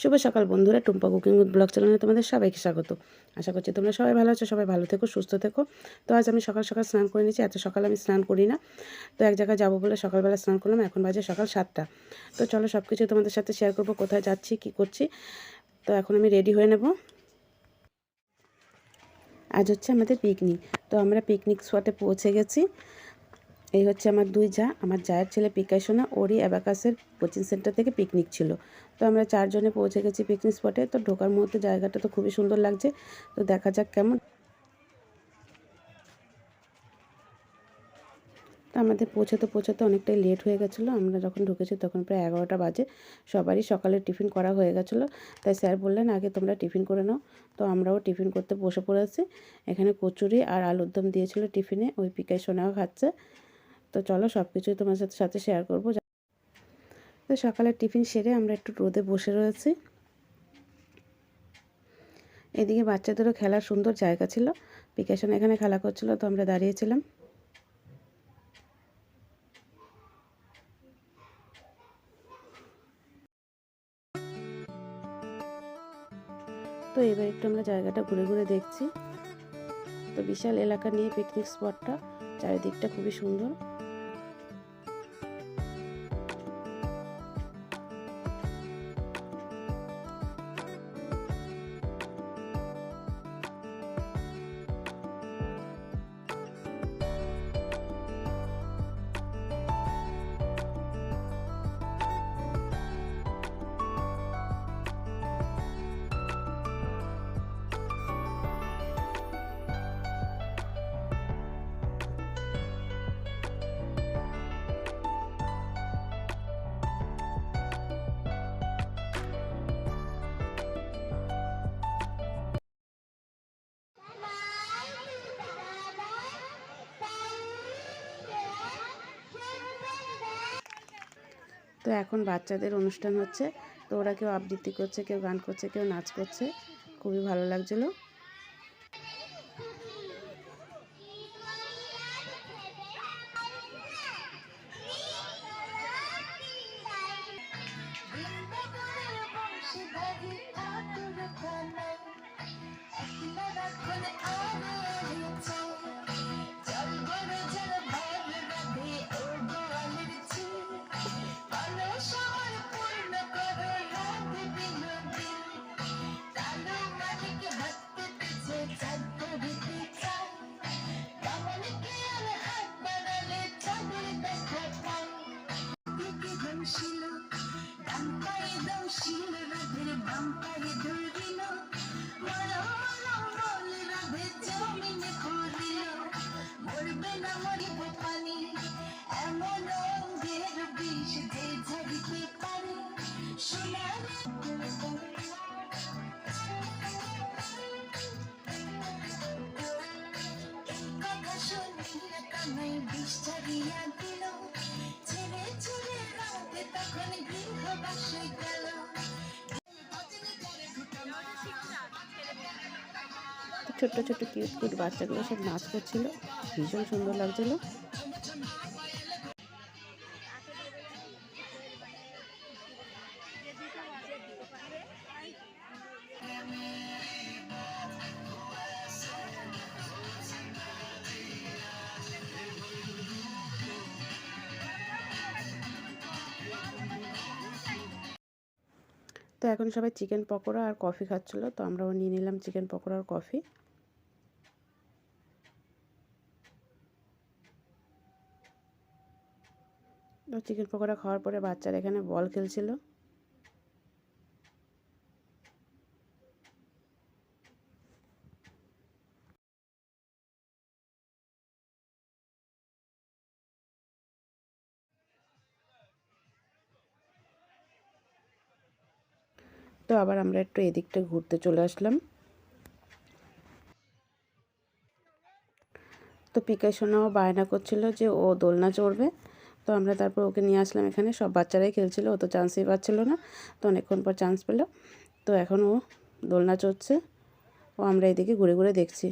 শুভ সকাল বন্ধুরা, Tumpa cooking with blog চ্যানেলে তোমাদের সবাইকে স্বাগত। আশা করছি তোমরা সবাই ভালো আছো, সবাই ভালো থেকো, সুস্থ থেকো। তো আজ আমি সকাল সকাল স্নান করে নিয়েছি, এত সকাল আমি স্নান করি না। তো এক জায়গায় যাব বলে সকালবেলা স্নান করলাম, এখন বাজে সকাল সাতটা। তো চলো সব কিছু তোমাদের সাথে শেয়ার করব, কোথায় যাচ্ছি, কি করছি। তো এখন আমি রেডি হয়ে নেব। আজ হচ্ছে আমাদের পিকনিক তো আমরা পিকনিক স্পটে পৌঁছে গেছি। এই হচ্ছে আমার দুই যা। আমার জায়ের ছেলে পিকাশোনা ওরই অ্যাবাকাসের কোচিং সেন্টার থেকে পিকনিক ছিল। তো আমরা চারজনে পৌঁছে গেছি পিকনিক স্পটে। তো ঢোকার মুহূর্তে জায়গাটা তো খুবই সুন্দর লাগছে। তো দেখা যাক কেমন। তো আমাদের পৌঁছাতে পৌঁছাতে অনেকটাই লেট হয়ে গেছিল। আমরা যখন ঢুকেছি তখন প্রায় এগারোটা বাজে। সবারই সকালে টিফিন করা হয়ে গেছিল। তাই স্যার বললেন, আগে তোমরা টিফিন করে নাও। তো আমরাও টিফিন করতে বসে পড়েছি। এখানে কচুরি আর আলুর দম দিয়েছিলো টিফিনে। ওই পিকাই সোনাও খাচ্ছে। তো চলো সব কিছুই তোমার সাথে সাথে শেয়ার করব। তো সকালের টিফিন সেরে আমরা একটু রোদে বসে রয়েছি। এদিকে বাচ্চাদেরও খেলার সুন্দর জায়গা ছিল। পিকাশন এখানে খেলা করছিল, তো আমরা দাঁড়িয়েছিলাম। তো এবার একটু আমরা জায়গাটা ঘুরে ঘুরে দেখছি। তো বিশাল এলাকা নিয়ে পিকনিক স্পটটা চারিদিকটা খুবই সুন্দর। তো এখন বাচ্চাদের অনুষ্ঠান হচ্ছে। তো ওরা কেউ আবৃত্তি করছে, কেউ গান করছে, কেউ নাচ করছে। খুবই ভালো লাগছিল। ছিল ছোট্ট ছোট্ট কিউট কিউট বাচ্চাগুলো সব নাচ করছিল। ভীষণ সুন্দর লাগছিল। তো এখন সবাই চিকেন পকোড়া আর কফি খাচ্ছিলো, তো আমরাও নিয়ে নিলাম চিকেন পকোড়া আর কফি। চিকেন পকোড়া খাওয়ার পরে বাচ্চারা এখানে বল খেলছিল। তো আবার আমরা একটু এদিকটা ঘুরতে চলে আসলাম। তো পিকাই সোনাও বায়না করছিল যে ও দোলনা চড়বে। তো আমরা তারপর ওকে নিয়ে আসলাম এখানে। সব বাচ্চারাই খেলছিল, ও তো চান্সই পাচ্ছিল না। তো অনেকক্ষণ পর চান্স পেল। তো এখন ও দোলনা চড়ছে। ও আমরা এদিকে ঘুরে ঘুরে দেখছি।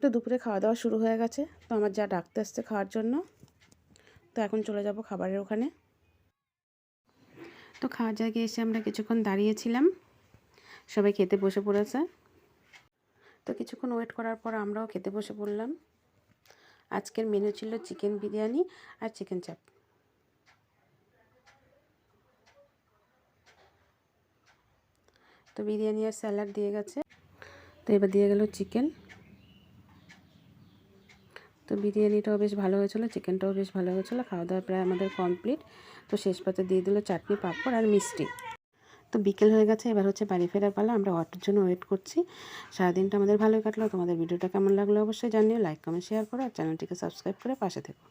তো দুপুরে খাওয়া দাওয়া শুরু হয়ে গেছে। তো আমার যা ডাকতে আসছে খাওয়ার জন্য। তো এখন চলে যাব খাবারের ওখানে। তো খাওয়ার জায়গায় এসে আমরা কিছুক্ষণ দাঁড়িয়েছিলাম। সবাই খেতে বসে পড়েছে। তো কিছুক্ষণ ওয়েট করার পর আমরাও খেতে বসে পড়লাম। আজকের মেনু ছিল চিকেন বিরিয়ানি আর চিকেন চাপ তো বিরিয়ানি আর স্যালাড দিয়ে গেছে। তো এবার দিয়ে গেল চিকেন তো বিরিয়ানিটাও বেশ ভালো হয়েছিলো চিকেনটাও বেশ ভালো হয়েছিলো খাওয়া দাওয়া প্রায় আমাদের কমপ্লিট তো শেষ পাতে দিয়ে দিল চাটনি, পাঁপড় আর মিষ্টি। তো বিকেল হয়ে গেছে, এবার হচ্ছে বাড়ি ফেরার পালা, আমরা অটোর জন্য ওয়েট করছি। সারাদিনটা আমাদের ভালোই কাটলো, তোমাদের ভিডিওটা কেমন লাগল অবশ্যই জানিও লাইক কমেন্ট শেয়ার করো আর চ্যানেলটিকে সাবস্ক্রাইব করে পাশে থেকো।